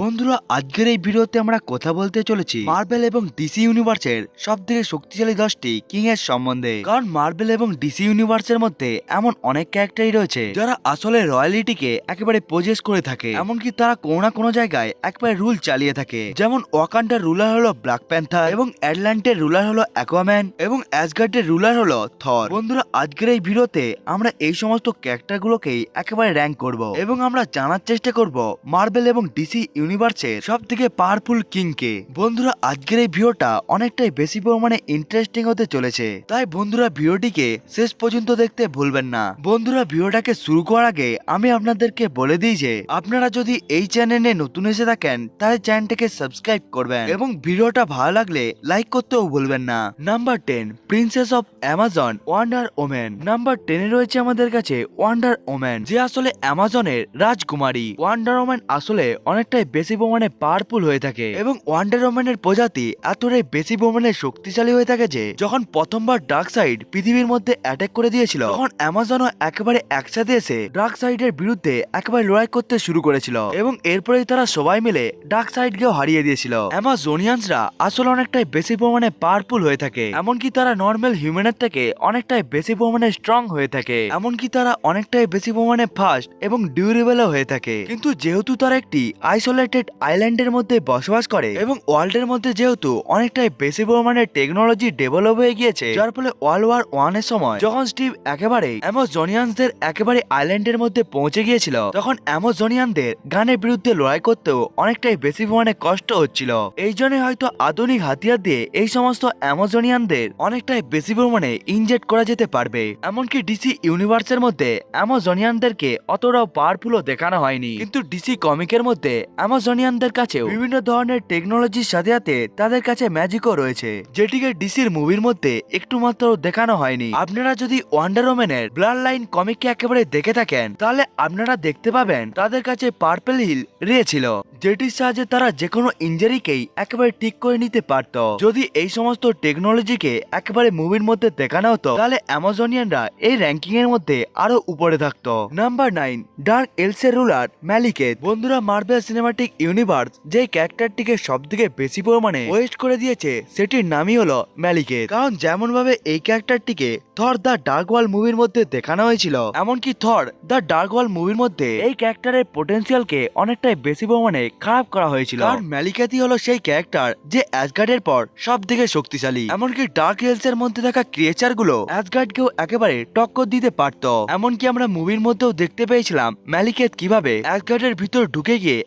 বন্ধুরা, আজকের এই ভিডিওতে আমরা কথা বলতে চলেছি মার্বেল এবং ডিসি ইউনিভার্সের সব থেকে শক্তিশালী দশটি কিং এর সম্বন্ধে। কারণ মার্বেল এবং ডিসি ইউনিভার্সের মধ্যে এমন অনেক ক্যারেক্টারই রয়েছে যারা আসলে রয়্যালিটিকে একেবারে পজেস করে থাকে। এমনকি তারা কোনো না কোনো জায়গায় একবারে রুল চালিয়ে থাকে। যেমন ওয়াকান্ডার রুলার হলো ব্ল্যাক প্যান্থার এবং অ্যাটলান্টের রুলার হলো অ্যাকোয়াম্যান এবং অ্যাসগার্ডের রুলার হলো থর বন্ধুরা, আজকের এই ভিডিওতে আমরা এই সমস্ত ক্যারেক্টারগুলোকেই একেবারে র্যাঙ্ক করব এবং আমরা জানার চেষ্টা করব মার্বেল এবং ডিসি ইউনিভার্সের সব থেকে পাওয়ারফুল কিং কে? বন্ধুরা, আজকের এই ভিডিওটা অনেকটাই বেশি পরিমাণে ইন্টারেস্টিং হতে চলেছে। তাই বন্ধুরা, ভিডিওটিকে শেষ পর্যন্ত দেখতে ভুলবেন না। বন্ধুরা, ভিডিওটাকে শুরু করার আগে আমি আপনাদেরকে বলে দিই যে, আপনারা যদি এই চ্যানেলে নতুন এসে থাকেন, তাহলে চ্যানেলটাকে সাবস্ক্রাইব করবেন এবং ভিডিওটা ভালো লাগলে লাইক করতেও ভুলবেন না। Number ten princess of Amazon wonder woman number টেনে রয়েছে আমাদের কাছে ওয়ান্ডার ওমেন যে আসলে অ্যামাজনের রাজকুমারী। ওয়ান্ডার ওমেন আসলে অনেকটাই বেশি পরিমাণে পাওয়ারফুল হয়ে থাকে। এবং ওয়ান্ডার ওমেনের প্রজাতি এতটাই বেশি পরিমাণে শক্তিশালী হয়ে থাকে যে, যখন প্রথমবার ডার্ক সাইড পৃথিবীর মধ্যে অ্যাটাক করে দিয়েছিল, তখন অ্যামাজনও একেবারে একসাথে এসে ডার্ক সাইডের বিরুদ্ধে একেবারে লড়াই করতে শুরু করেছিল। এবং এরপরেই তারা সবাই মিলে ডার্ক সাইডকেও হারিয়ে দিয়েছিল। অ্যামাজোনিয়ানসরা আসলে অনেকটাই বেশি পরিমাণে পাওয়ারফুল হয়ে থাকে। এমনকি তারা নর্মাল হিউম্যানের থেকে অনেকটাই বেশি পরিমাণে স্ট্রং হয়ে থাকে। এমনকি তারা অনেকটাই বেশি পরিমাণে ফাস্ট এবং ডিউরেবলও হয়ে থাকে। কিন্তু যেহেতু তারা একটি আইসোলেটেড আইল্যান্ডের মধ্যে বসবাস করে এবং ওয়ার্ল্ডের মধ্যে যেহেতু অনেকটাই বেশি পরিমাণে টেকনোলজি ডেভেলপ হয়ে গিয়েছে, যার ফলে ওয়ার্ল্ড ওয়ার ওয়ানের সময় যখন স্টিভ একেবারে অ্যামাজনিয়ানসদের একেবারে আইল্যান্ডের মধ্যে পৌঁছে গিয়েছিল, তখন অ্যামাজনিয়ানদের গানের বিরুদ্ধে লড়াই করতেও অনেকটাই বেশি পরিমাণে কষ্ট হচ্ছিল। এই জন্য হয়তো আধুনিক হাতিয়ার দিয়ে এই সমস্ত অ্যামাজনিয়ানদের অনেকটাই বেশি পরিমাণে ইনজেক্ট করা যেতে পারবে। এমনকি ডিসি ইউনিভার্সের মধ্যে অ্যামাজনিয়ানদেরকে অতটাও পাওয়ারফুলও দেখানো হয়নি। কিন্তু ডিসি কমিকের মধ্যে অ্যামাজনিয়ানদের কাছেও বিভিন্ন ধরনের টেকনোলজির সাথে সাথে তাদের কাছে ম্যাজিকও রয়েছে, যেটিকে ডিসির মুভির মধ্যে একটু মাত্র দেখানো হয়নি। আপনারা যদি ওয়ান্ডার ওম্যানের ব্লাড লাইন কমিককে একেবারে দেখে থাকেন, তাহলে আপনারা দেখতে পাবেন তাদের কাছে পার্পেল হিল রে ছিল যেটির সাহায্যে তারা যে কোনো ইঞ্জারিকেই একেবারে ঠিক করে নিতে পারত। যদি এই সমস্ত টেকনোলজিকে একেবারে মুভির মধ্যে দেখানো হতো, তাহলে অ্যামাজনিয়ানরা এই র্যাঙ্কিং এর মধ্যে আরও উপরে থাকতো। নাম্বার নাইন ডার্ক এলসের রুলার ম্যালিকেট বন্ধুরা মার্বেল সিনেমাটিক ইউনিভার্স যে ক্যারেক্টারটিকে সব থেকে বেশি পরিমাণে ওয়েস্ট করে দিয়েছে, সেটির নামই হলো ম্যালিকেট কারণ যেমন ভাবে এই ক্যারেক্টারটিকে থর দ্য ডার্ক ওয়াল মুভির মধ্যে দেখানো হয়েছিল, এমনকি থর দ্য ডার্ক ওয়াল মুভির মধ্যে এই ক্যারেক্টারের পোটেনশিয়ালকে অনেকটাই বেশি পরিমাণে খারাপ করা হয়েছিল। কারণ ম্যালিকাতি হলো সেই ক্যারেক্টার যে অ্যাসগার্ডের পর সব থেকে শক্তিশালী। এমনকি ডার্ক হিলস এর মধ্যে থাকা ক্রিয়েচারগুলো অ্যাসগার্ডকেও একেবারে টক্কর দিতে পারত। এমনকি আমরা মুভির মধ্যেও দেখতে পেয়েছিলাম ম্যালিকেত কীভাবে অ্যাসগার্ডের ভিতর ঢুকে গিয়ে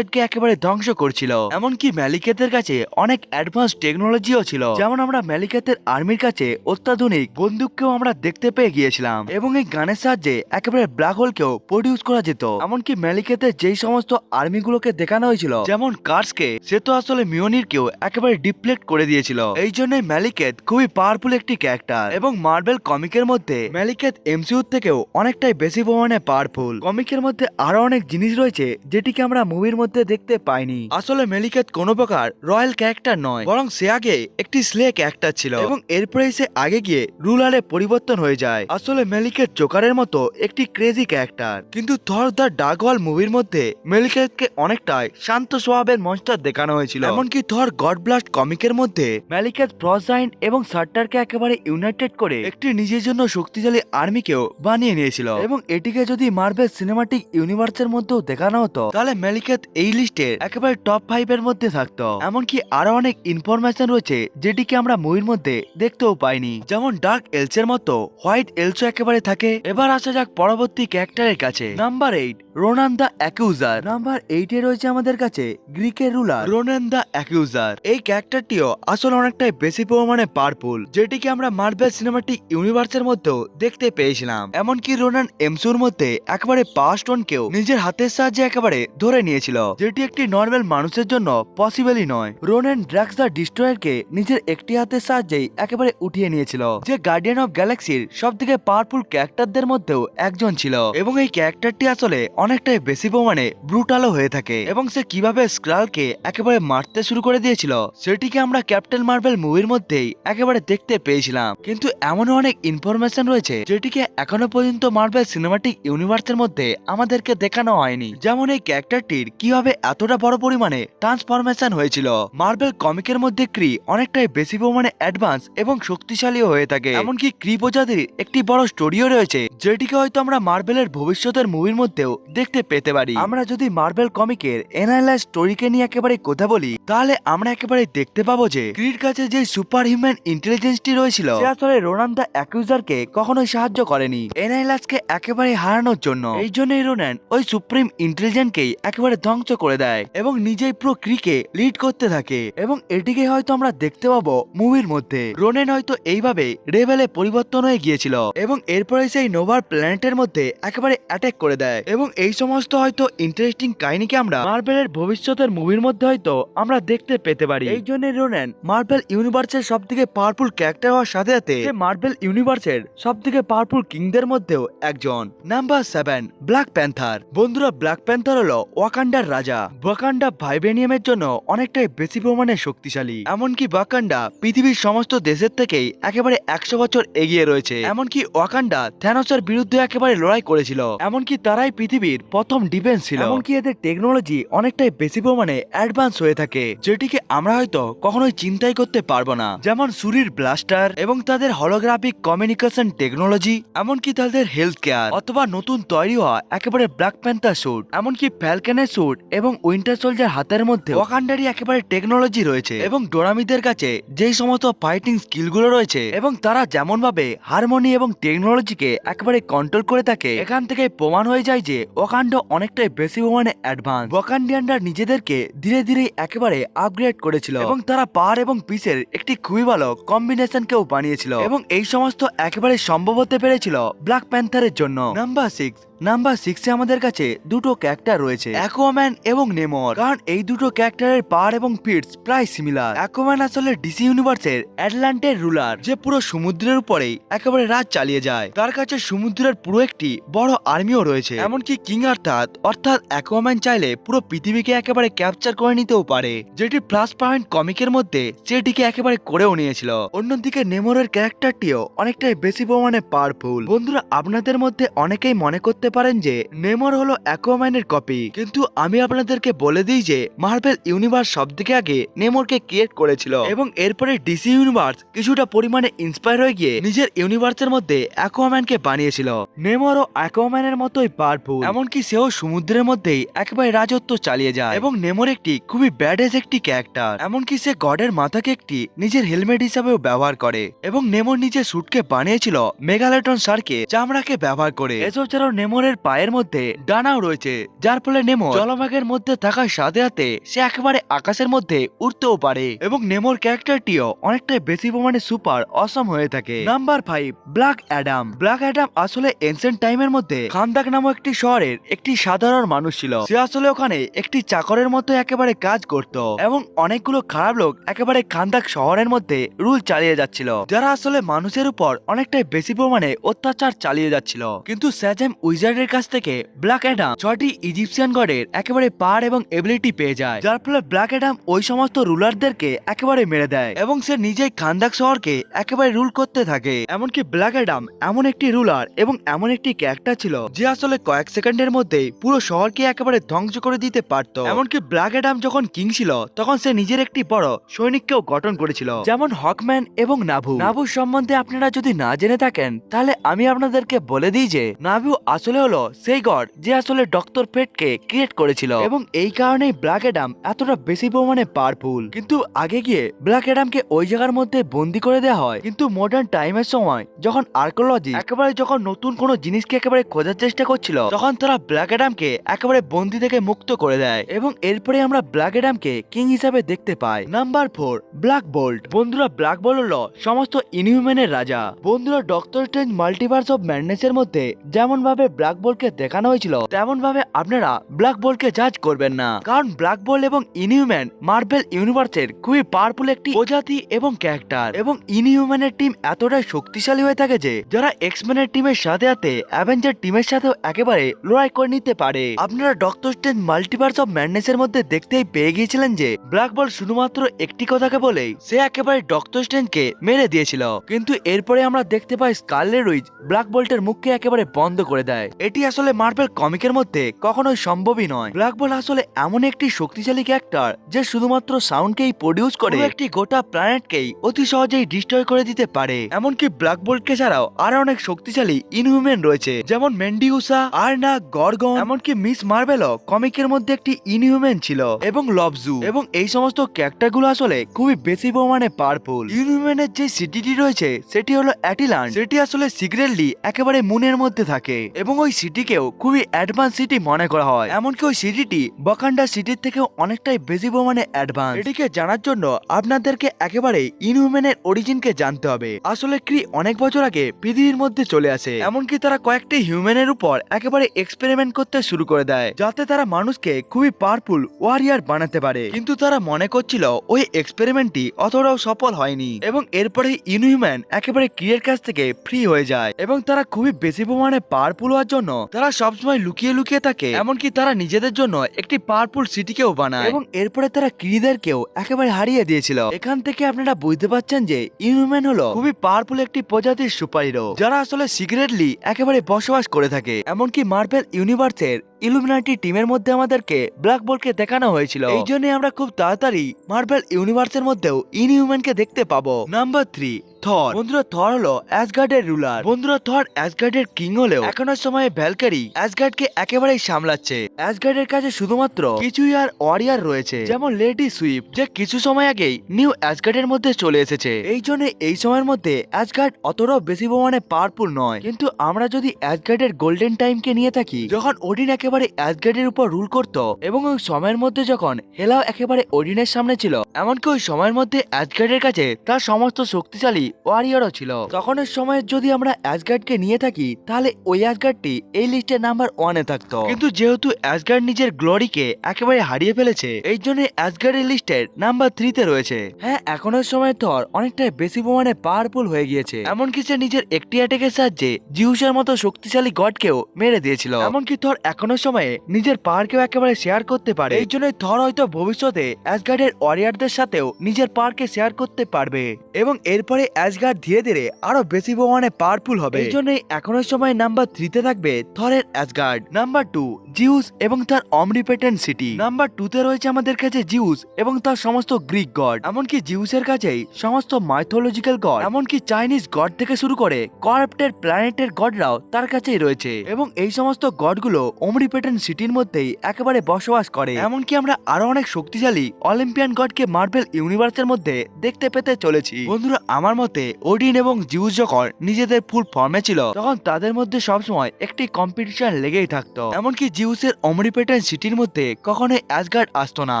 অ্যাসগার্ডকে একেবারে ধ্বংস করছিল। এমনকি ম্যালিকেতের কাছে অনেক অ্যাডভান্স টেকনোলজিও ছিল। যেমন আমরা ম্যালিকেতের আর্মির কাছে অত্যাধুনিক বন্দুককেও আমরা দেখতে পেয়ে গিয়েছিলাম। এবং এই গানের সাহায্যে একেবারে ব্ল্যাক হোলকেও প্রডিউস করা যেত। এমনকি ম্যালিকেতের যেই সমস্ত আর্মিগুলোকে দেখানো হয়েছিল, যেমন কার্সকে সে তো আসলে মিওনিরকেও একেবারে ডিপ্লেক্ট করে দিয়েছিল। এই জন্যই ম্যালিকেত খুবই পাওয়ারফুল একটি ক্যারেক্টার এবং মার্বেল কমিকের মধ্যে ম্যালিকেত এমসিউ থেকেও অনেকটাই বেশি পরিমাণে পাওয়ারফুল কমিকের মধ্যে আরও অনেক জিনিস রয়েছে, যেটিকে আমরা মুভির মধ্যে দেখতে পাইনি। আসলে মেলিকেত কোনো প্রকার রয়্যাল ক্যারেক্টার নয়, বরং সে আগে একটি স্লে ক্যারেক্টার ছিল এবং এরপরে সে আগে গিয়ে রুলারে পরিবর্তন হয়ে যায়। আসলে মেলিকেত জোকারের মতো একটি ক্রেজি ক্যারেক্টার। কিন্তু থর দ্য ডার্ক ওয়াল মুভির মধ্যে মেলিকেতকে অনেকটাই শান্ত স্বভাবের মনস্টার দেখানো হয়েছিল। এমনকি থর গড ব্লাস্ট কমিকের মধ্যে ম্যালিকেত ফ্রজাইন এবং সার্টারকে একেবারে ইউনাইটেড করে একটি নিজের জন্য শক্তিশালী আর্মিকেও বানিয়ে নিয়েছিল। এবং এটিকে যদি মার্বেল সিনেমাটিক ইউনিভার্সের মধ্যেও দেখানো হতো, তাহলে ম্যালিকেত এই লিস্টের একেবারে টপ ফাইভ এর মধ্যে থাকতো। এমনকি আরও অনেক ইনফরমেশন রয়েছে যেটিকে আমরা মুভির মধ্যে দেখতেও পাইনি। যেমন ডার্ক এলসের মতো হোয়াইট এলসও একেবারে থাকে। এবার আসা যাক পরবর্তী ক্যারেক্টারের কাছে। Number eight Ronan the accuser number এইটে রয়েছে আমাদের কাছে গ্রিকের রুলার রোনান দ্য অ্যাকিউজার এই ক্যারেক্টারটিও আসলে অনেকটাই বেশি পরিমাণে পাওয়ারফুল যেটিকে আমরা মার্বেল সিনেমাটিক ইউনিভার্সের মধ্যেও দেখতে পেয়েছিলাম। এমনকি রোনান এমসুর মধ্যে একেবারে পাওয়ার স্টোনকেও নিজের হাতের সাহায্যে একেবারে ধরে নিয়েছিল। যেটি একটি নর্মাল মানুষের জন্য পসিবলই নয়। রোনান ড্রাক্স দ্য ডিস্ট্রয়ারকে নিজের একটি হাতের সাহায্যেই একেবারে উঠিয়ে নিয়েছিল, যে গার্ডিয়ান অফ গ্যালাক্সির সব থেকে পাওয়ারফুল ক্যারেক্টারদের মধ্যেও একজন ছিল। এবং এই ক্যারেক্টারটি আসলে অনেকটাই বেশি পরিমাণে ব্রুটালও হয়ে থাকে। এবং সে কীভাবে স্ক্রালকে একেবারে মারতে শুরু করে দিয়েছিল, সেটিকে আমরা ক্যাপ্টেন মার্বেল মুভির মধ্যেই একেবারে দেখতে পেয়েছিলাম। কিন্তু এমনও অনেক ইনফরমেশন রয়েছে, যেটিকে এখনও পর্যন্ত মার্বেল সিনেমাটিক ইউনিভার্সের মধ্যে আমাদেরকে দেখানো হয়নি। যেমন এই ক্যারেক্টারটির কীভাবে এতটা বড় পরিমাণে ট্রান্সফরমেশন হয়েছিল? মার্বেল কমিকের মধ্যে ক্রি অনেকটাই বেশি পরিমাণে অ্যাডভান্স এবং শক্তিশালীও হয়ে থাকে। এমনকি ক্রি প্রজাতির একটি বড় স্টোরিও রয়েছে, যেটিকে হয়তো আমরা মার্বেলের ভবিষ্যতের মুভির মধ্যেও দেখতে পেতে পারি। আমরা যদি মার্বেল কমিকের এনালাইজ স্টোরিকে নিয়ে একেবারে কথা বলি, তাহলে আমরা একেবারে দেখতে পাবো যে ক্রির কাছে যে সুপার হিউম্যান ইন্টেলিজেন্সটি রয়েছিল, সে আসলে রোনান দ্য অ্যাকিউজারকে কখনোই সাহায্য করেনি। এনাইলাসকে একেবারে হারানোর জন্য। এই জন্যই রোনান ওই সুপ্রিম ইন্টেলিজেন্টকেই একেবারে ধ্বংস করে দেয় এবং নিজেই পুরো ক্রিকে লিড করতে থাকে। এবং এটিকে হয়তো আমরা দেখতে পাবো মুভির মধ্যে। রোনেন হয়তো এইভাবে রেভেলে পরিবর্তন হয়ে গিয়েছিল এবং এরপরে সেই নোভার প্ল্যানেটের মধ্যে একেবারে অ্যাটাক করে দেয়। এবং এই সমস্ত হয়তো ইন্টারেস্টিং কাহিনীকে আমরা মার্বেলের ভবিষ্যতের মুভির মধ্যে হয়তো আমরা দেখতে পেতে পারি। এই জন্য রোনেন মার্বেল ইউনিভার্সের সব থেকে পাওয়ারফুল ক্যারেক্টার হওয়ার সাথে সাথে মার্বেল ইউনিভার্সের সব থেকে পাওয়ারফুল কিংদের মধ্যেও একজন। নাম্বার সেভেন ব্ল্যাক প্যান্থার বন্ধুরা ব্ল্যাক প্যান্থার হলো ওয়াকান্ডার রাজা। ওয়াকান্ডা ভাইবেনিয়ামের জন্য অনেকটাই বেশি পরিমাণে শক্তিশালী। এমনকি ওয়াকান্ডা পৃথিবীর সমস্ত দেশের থেকেই একেবারে একশো বছর এগিয়ে রয়েছে। এমনকি ওয়াকান্ডা থ্যানোসের বিরুদ্ধে একেবারে লড়াই করেছিল। এমনকি তারাই পৃথিবীর প্রথম ডিফেন্স ছিল। এমনকি এদের টেকনোলজি অনেকটাই বেশি পরিমাণে অ্যাডভান্স হয়ে থাকে, যেটিকে আমরা হয়তো কখনোই চিন্তাই করতে পারব না। যেমন সুরির ব্লাস্টার এবং তাদের হলোগ্রাফিক কমিউনিকেশন টেকনোলজি এমনকি তাদের হেলথ কেয়ার অথবা নতুন তৈরি হওয়া একেবারে ব্ল্যাক প্যান্থার স্যুট এমনকি ফ্যালকেনের স্যুট এবং উইন্টার সোলজার হাতের মধ্যে ওয়াকান্ডারি একেবারে টেকনোলজি রয়েছে এবং ডোরামিদের কাছে যেই সমস্ত ফাইটিং স্কিলগুলো রয়েছে এবং তারা যেমন ভাবে হারমোনি এবং টেকনোলজিকে একেবারে কন্ট্রোল করে থাকে, এখান থেকে প্রমাণ হয়ে যায় যে ওয়াকান্ড অনেকটাই বেশি পরিমাণে অ্যাডভান্স ওয়াকান্ডিয়ানরা নিজেদেরকে ধীরে ধীরে একেবারে আপগ্রেড করেছিল এবং তারা পার এবং পিসের একটি খুবই ভালো কম্বিনেশনকেও বানিয়েছিল এবং এই সমস্ত একেবারে সম্ভব হতে পেরেছিল ব্ল্যাক প্যান্থারের জন্য। নাম্বার সিক্স নাম্বার সিক্সে আমাদের কাছে দুটো ক্যারেক্টার রয়েছে অ্যাকোয়াম্যান এবং নেমর কারণ এই দুটো ক্যারেক্টারের পাওয়ার এবং ফিটস প্রায় সিমিলার অ্যাকোয়াম্যান আসলে ডিসি ইউনিভার্সের অ্যাটলান্টের রুলার যে পুরো সমুদ্রের উপরেই একেবারে রাত চালিয়ে যায়। তার কাছে সমুদ্রের পুরো একটি বড় আর্মিও রয়েছে। এমনকি কিং অর্থাৎ অর্থাৎ অ্যাকোয়াম্যান চাইলে পুরো পৃথিবীকে একেবারে ক্যাপচার করে নিতেও পারে, যেটি প্লাস পয়েন্ট কমিকের মধ্যে সেটিকে একেবারে করেও নিয়েছিল। অন্যদিকে নেমরের ক্যারেক্টারটিও অনেকটাই বেশি পরিমাণে পাওয়ারফুল বন্ধুরা, আপনাদের মধ্যে অনেকেই মনে করতে পারেন যে নেমর হলো অ্যাকোয়াম্যানের কপি। কিন্তু আমি আপনাদেরকে বলে দিই যে মার্বেল ইউনিভার্স সব থেকে আগে নেমরকে ক্রিয়েট করেছিল। এবং এরপরে ডিসি ইউনিভার্স কিছুটা পরিমাণে ইন্সপায়ার হয়ে গিয়ে নিজের ইউনিভার্সের মধ্যে অ্যাকোয়াম্যানকে বানিয়েছিল। নেমরও অ্যাকোয়াম্যানের মতোই পাওয়ারফুল এমনকি সেও সমুদ্রের মধ্যেই একেবারে রাজত্ব চালিয়ে যায়। এবং নেমর একটি খুবই ব্যাডেজ একটি ক্যারেক্টার এমনকি সে গডের মাথাকে একটি নিজের হেলমেট হিসাবেও ব্যবহার করে। এবং নেমর নিজের স্যুটকে বানিয়েছিল মেগালেটন সারকে চামড়াকে ব্যবহার করে। এসব ছাড়াও নেমরের পায়ের মধ্যে ডানাও রয়েছে, যার ফলে নেমর জলভাগের মধ্যে থাকার সাথে সাথে সে একেবারে আকাশের মধ্যে উঠতেও পারে এবং নেমর ক্যারেক্টারটিও অনেকটাই বেশি পরিমাণে সুপার, অসম হয়ে থাকে। Number five, Black Adam. Black Adam আসলে এনসেন্ট টাইমের মধ্যে খান্দাক নামক একটি শহরের একটি সাধারণ মানুষ ছিল। সে আসলে ওখানে একটি চাকরের মতো একেবারে কাজ করত এবং অনেকগুলো খারাপ লোক একেবারে খান্দাক শহরের মধ্যে রুল চালিয়ে যাচ্ছিল, যারা আসলে মানুষের উপর অনেকটাই বেশি পরিমাণে অত্যাচার চালিয়ে যাচ্ছিল। কিন্তু স্যাজেম উইজার্ডের কাছ থেকে ব্ল্যাক অ্যাডাম ছয়টি ইজিপশিয়ান গডের একেবারে পার এবং এবিলিটি পেয়ে যায়। যার ফলে ব্ল্যাক অ্যাডাম ওই সমস্ত রুলারদেরকে একেবারে মেরে দেয় এবং সে নিজেই খান্দাক শহরকে একেবারে রুল করতে থাকে। এমনকি ব্ল্যাক অ্যাডাম এমন একটি রুলার এবং এমন একটি ক্যারেক্টার ছিল, যে আসলে কয়েক সেকেন্ডের মধ্যেই পুরো শহরকে একেবারে ধ্বংস করে দিতে পারত। এমনকি ব্ল্যাক অ্যাডাম যখন কিং ছিল, তখন সে নিজের একটি বড় সৈনিককেও গঠন করেছিল, যেমন হকম্যান এবং নাভু নাভু সম্বন্ধে আপনারা যদি না জেনে থাকেন, তাহলে আমি আপনাদেরকে বলে দিই যে নাভু আসলে হলো সেই গড যে আসলে ডক্টর পেটকে ক্রিয়েট করেছিল। এবং এই কারণেই ব্ল্যাক অ্যাডাম এতটা বেশি পরিমাণে পাওয়ারফুল। কিন্তু আগে গিয়ে ব্ল্যাক অ্যাডামকে ওই জায়গার মধ্যে বন্দি করে দেওয়া হয়। কিন্তু মডার্ন টাইমের সময় যখন আর্কোলজি একেবারে যখন নতুন কোনো জিনিসকে একেবারে খোঁজার চেষ্টা করছিল, তখন তারা ব্ল্যাক অ্যাডামকে একেবারে বন্দি থেকে মুক্ত করে দেয়। এবং এরপরে আমরা ব্ল্যাক অ্যাডামকে কিং হিসাবে দেখতে পাই। নাম্বার ফোর ব্ল্যাক বোল্ট বন্ধুরা ব্ল্যাক বোল্ট হলো সমস্ত ইনহিউম্যানের রাজা। বন্ধুরা ডক্টর স্ট্রেঞ্জ মাল্টিভার্স অফ ম্যাডনেসের মধ্যে যেমন ভাবে ব্ল্যাক বোল্টকে দেখানো হয়েছিল। তেমন ভাবে আপনারা ব্ল্যাক বোল্টকে জাজ করবেন না। কারণ ব্ল্যাক বোল্ট এবং ইনহিউম্যান মার্বেল ইউনিভার্সের খুবই পাওয়ারফুল একটি প্রজাতি এবং ক্যারেক্টার এবং ইনহিউম্যানের টিম এতটাই শক্তিশালী হয়ে থাকে যে, যারা এক্সম্যানের টিমের সাথে সাথে অ্যাভেঞ্জার টিমের সাথেও একেবারে লড়াই করে নিতে পারে। আপনারা ডক্টর স্ট্রেঞ্জ মাল্টিভার্স অফ ম্যাডনেসের মধ্যে দেখতেই পেয়ে গিয়েছিলেন যে ব্ল্যাক বল শুধুমাত্র একটি কথাকে বলেই সে একেবারে ডক্টর স্ট্রেঞ্জকে মেরে দিয়েছিল। কিন্তু এরপরে আমরা দেখতে পাই স্কারলেট উইচ ব্ল্যাক বোল্টের মুখকে একেবারে বন্ধ করে দেয়। এটি আসলে মার্বেল কমিকের মধ্যে কখনোই সম্ভবই নয়। ব্ল্যাক বল আসলে এমন একটি শক্তিশালী ক্যারেক্টার যে শুধুমাত্র সাউন্ডকেই প্রডিউস করে একটি গোটা প্ল্যানেটকেই অতি সহজেই ডিস্ট্রয় করে দিতে পারে। এমনকি ব্ল্যাক বোল্টকে ছাড়াও আরও অনেক শক্তিশালী ইনহিউম্যান রয়েছে যেমন মেন্ডিউসা আর্না গর্গন এমনকি মিস মার্বেলও কমিকের মধ্যে একটি ইনহিউম্যান ছিল এবং লবজু এবং এই সমস্ত ক্যারেক্টারগুলো আসলে খুবই বেশি পরিমাণে পাওয়ারফুল ইনহিউম্যানের যে সিটিটি রয়েছে সেটি হলো অ্যাটিলান সেটি আসলে সিক্রেটলি একেবারে মুনের মধ্যে থাকে। এবং ওই সিটিকেও খুবই অ্যাডভান্স সিটি মনে করা হয়। এমনকি ওই সিটিটি বকান্ডা সিটির থেকেও অনেকটাই বেশি পরিমাণে অ্যাডভান্স এটিকে জানার জন্য আপনাদেরকে একেবারে ইনহিউম্যানের অরিজিনকে জানতে হবে। আসলে ক্রি অনেক বছর আগে পৃথিবীর মধ্যে চলে আসে। এমনকি তারা কয়েকটি হিউম্যানের উপর একেবারে এক্সপেরিমেন্ট করতে শুরু করে দেয়, যাতে তারা মানুষকে খুবই পাওয়ারফুল ওয়ারিয়ার বানাতে পারে। কিন্তু তারা মনে করছিল ওই এক্সপেরিমেন্টটি অতটাও সফল হয়নি এবং এরপরে ইনহিউম্যান একেবারে ক্রিয়ের কাছ থেকে ফ্রি হয়ে যায় এবং তারা খুবই বেশি পরিমাণে পাওয়ারফুল হওয়ার জন্য তারা সবসময় লুকিয়ে লুকিয়ে থাকে, এমনকি তারা নিজেদের জন্য একটি পাওয়ারফুল সিটিকেও বানায়। এবং এরপরে তারা ক্রিদেরকেও একেবারে হারিয়ে দিয়েছিল। এখান থেকে আপনারা বুঝতে পারছেন যে ইনহিউম্যান হলো খুবই পাওয়ারফুল একটি প্রজাতির সুপারিরো যারা আসলে সিক্রেটলি একেবারে বসবাস করে থাকে। এমনকি মার্বেল ইউনিভার্সের ইলুমিনাটি টিমের মধ্যে আমাদেরকে ব্ল্যাক বোল্টকে দেখানো হয়েছিল। এই জন্য আমরা খুব তাড়াতাড়ি মার্বেল ইউনিভার্সের মধ্যেও ইনহিউম্যানকে দেখতে পাবো। নাম্বার থ্রি থর বন্ধুরা থর হলো অ্যাসগার্ডের রুলার বন্ধুরা থর অ্যাসগার্ডের কিং হলেও এখনও সময় ভ্যালকারি অ্যাসগার্ডকে একেবারেই সামলাচ্ছে। অ্যাসগার্ডের কাছে শুধুমাত্র কিছুই আর ওয়ারিয়ার রয়েছে। যেমন লেডি সুইপ যে কিছু সময় আগেই নিউ অ্যাসগার্ডের মধ্যে চলে এসেছে। এই জন্য এই সময়ের মধ্যে অ্যাসগার্ড অতটাও বেশি পরিমাণে পাওয়ারফুল নয়। কিন্তু আমরা যদি অ্যাসগার্ডের গোল্ডেন টাইমকে নিয়ে থাকি যখন ওডিন একেবারে অ্যাসগার্ডের উপর রুল করত এবং ওই সময়ের মধ্যে যখন হেলাও একেবারে ওডিনের সামনে ছিল, এমনকি ওই সময়ের মধ্যে অ্যাসগার্ডের কাছে তার সমস্ত শক্তিশালী ওয়ারিয়রও ছিল। তখনের সময়ে যদি আমরা অ্যাসগার্ডকে নিয়ে থাকি, তাহলে ওই অ্যাসগার্ডটি এই লিস্টের নাম্বার ওয়ানে থাকতো। কিন্তু যেহেতু অ্যাসগার্ড নিজের গ্লোরিকে একেবারে হারিয়ে ফেলেছে, এই জন্য অ্যাসগার্ডের লিস্টের নাম্বার থ্রিতে রয়েছে। হ্যাঁ এখনের সময় থর অনেকটাই বেশি পরিমাণে পাওয়ারফুল হয়ে গিয়েছে। এমনকি সে নিজের একটি অ্যাটেকের সাহায্যে জিউসের মতো শক্তিশালী গডকেও মেরে দিয়েছিল। এমনকি থর এখনও সময়ে নিজের পাওয়ারকেও একেবারে শেয়ার করতে পারে। এই জন্য থর হয়তো ভবিষ্যতে অ্যাসগার্ডের ওয়ারিয়ারদের সাথেও নিজের পাওয়ারকে শেয়ার করতে পারবে এবং এরপরে অ্যাসগার্ড ধীরে ধীরে আরও বেশি পরিমাণে পাওয়ারফুল হবে। এই জন্যই এখনের সময় নাম্বার থ্রিতে থাকবে থরের অ্যাসগার্ড। নাম্বার টু জিউস এবং তার অমরিপেটেন্ট সিটি নাম্বার টুতে রয়েছে আমাদের কাছে জিউস এবং তার সমস্ত গ্রিক গড। এমনকি জিউসের কাছেই সমস্ত মাইথোলজিক্যাল গড এমনকি চাইনিজ গড থেকে শুরু করে করাপ্টের প্ল্যানেটের গডরাও তার কাছেই রয়েছে। এবং এই সমস্ত গডগুলো অমরিপেটেন্ট সিটির মধ্যেই একেবারে বসবাস করে। এমনকি আমরা আরও অনেক শক্তিশালী অলিম্পিয়ান গডকে মার্বেল ইউনিভার্সের মধ্যে দেখতে পেতে চলেছি। বন্ধুরা, আমার মতে ওডিন এবং জিউস যখন নিজেদের ফুল ফর্মে ছিল, তখন তাদের মধ্যে সবসময় একটি কম্পিটিশন লেগেই থাকতো। এমনকি জিউসের অমরিপেটেন্ট সিটির মধ্যে কখনোই অ্যাসগার্ড আসতো না।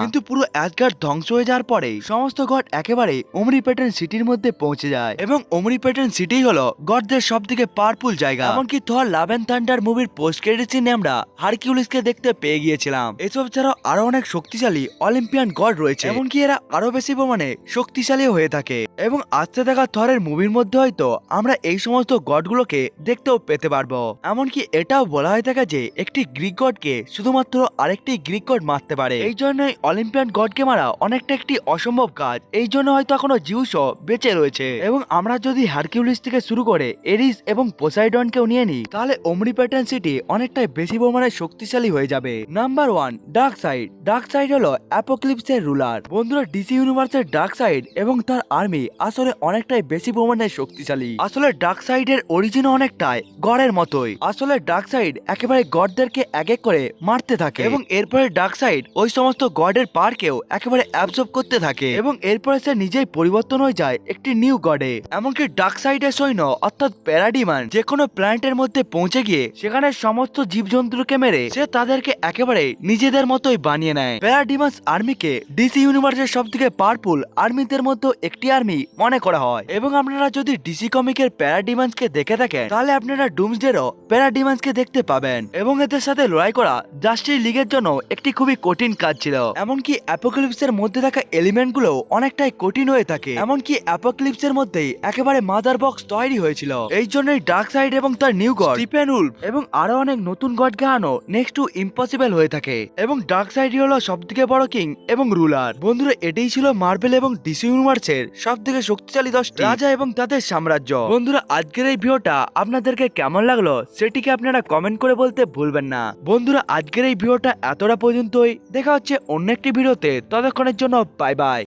কিন্তু পুরো অ্যাসগার্ড ধ্বংস হয়ে যাওয়ার পরে সমস্ত গড একেবারে অমরিপেটেন্ট সিটির মধ্যে পৌঁছে যায়। এবং অমরিপেটেন্ট সিটি হলো গডদের সব থেকে পাওয়ারফুল জায়গা। এমনকি থর লাভ এন্ড থান্ডার মুভির পোস্ট ক্রেডিট সিনে আমরা হারকিউলিসকে দেখতে পেয়ে গিয়েছিলাম। এসব ছাড়াও আরও অনেক শক্তিশালী অলিম্পিয়ান গড রয়েছে। এমনকি এরা আরও বেশি পরিমাণে শক্তিশালী হয়ে থাকে। এবং আসতে থাকা থরের মুভির মধ্যে হয়তো আমরা এই সমস্ত গডগুলোকে দেখতেও পেতে পারব। এমনকি এটাও বলা হয়ে থাকে যে একটি গ্রিক গডকে শুধুমাত্র আরেকটি গ্রিক গড মারতে পারে। এই জন্যই অলিম্পিয়ান গডকে মারা অনেকটা একটি অসম্ভব কাজ। এই জন্য হয়তো এখনও জিউসও বেঁচে রয়েছে। এবং আমরা যদি হারকিউলিস থেকে শুরু করে এরিস এবং পোসাইডনকেও নিয়ে নিই, তাহলে অমরিপ্যাটার্ন সিটি অনেকটাই বেশি পরিমাণে শক্তিশালী হয়ে যাবে। Number one dark side dark side হলো অ্যাপোক্লিপসের রুলার। বন্ধুরা, ডিসি ইউনিভার্সের ডার্ক সাইড এবং তার আর্মি আসলে অনেকটাই বেশি পরিমাণে শক্তিশালী। আসলে ডার্ক সাইডের অরিজিন অনেকটাই গড়ের মতোই। আসলে ডার্ক সাইড একেবারে গডদেরকে এক এক করে মারতে থাকে। এবং এরপরে ডার্ক সাইড ওই সমস্ত গডের পারকেও একেবারে অ্যাবজর্ব করতে থাকে। এবং এরপরে সে নিজেই পরিবর্তন হয়ে যায় একটি নিউ গডে। এমনকি ডার্ক সাইডের সৈন্য, অর্থাৎ প্যারাডিমান যে কোনো প্ল্যানেটের মধ্যে পৌঁছে গিয়ে সেখানে সমস্ত জীবজন্তুকে মেরে সে তাদেরকে একেবারে নিজেদের মতোই বানিয়ে নেয়। প্যারাডিমাস আর্মিকে ডিসি ইউনিভার্সের সব থেকে পাওয়ারফুল আর্মিদের মধ্যে একটি আর্মি শক্তিশালী মনে করা হয়। এবং আপনারা যদি ডিসি কমিকের প্যারাডিমান্সকে দেখে থাকেন, তাহলে আপনারা ডুমসডেরও প্যারাডিমান্সকে দেখতে পাবেন। এবং এদের সাথে লড়াই করা জাস্টিস লিগের জন্য একটি খুবই কঠিন কাজ ছিল। এমনকি অ্যাপোক্লিপসের মধ্যে থাকা এলিমেন্টগুলো অনেকটাই কঠিন হয়ে থাকে। এমনকি অ্যাপোক্লিপসের মধ্যেই একেবারে মাদার বক্স তৈরি হয়েছিল। এই জন্যই ডার্ক সাইড এবং তার নিউ গড স্টিফেন উলফ এবং আরও অনেক নতুন গড গাহানো নেক্সট টু ইম্পসিবল হয়ে থাকে। এবং ডার্ক সাইডই হলো সব থেকে বড় কিং এবং রুলার বন্ধুরা, এটাই ছিল মার্বেল এবং ডিসি ইউনিভার্সের সব থেকে শক্তিশালী দশটি। রাজা এবং তাদের সাম্রাজ্য। বন্ধুরা আজকের এই ভিডিওটা আপনাদেরকে কেমন লাগল সেটিকে আপনারা কমেন্ট করে বলতে ভুলবেন না। বন্ধুরা আজকের এই ভিডিওটা এতটা পর্যন্তই। দেখা হচ্ছে অন্য একটি ভিডিওতে। ততক্ষণের জন্য বাই বাই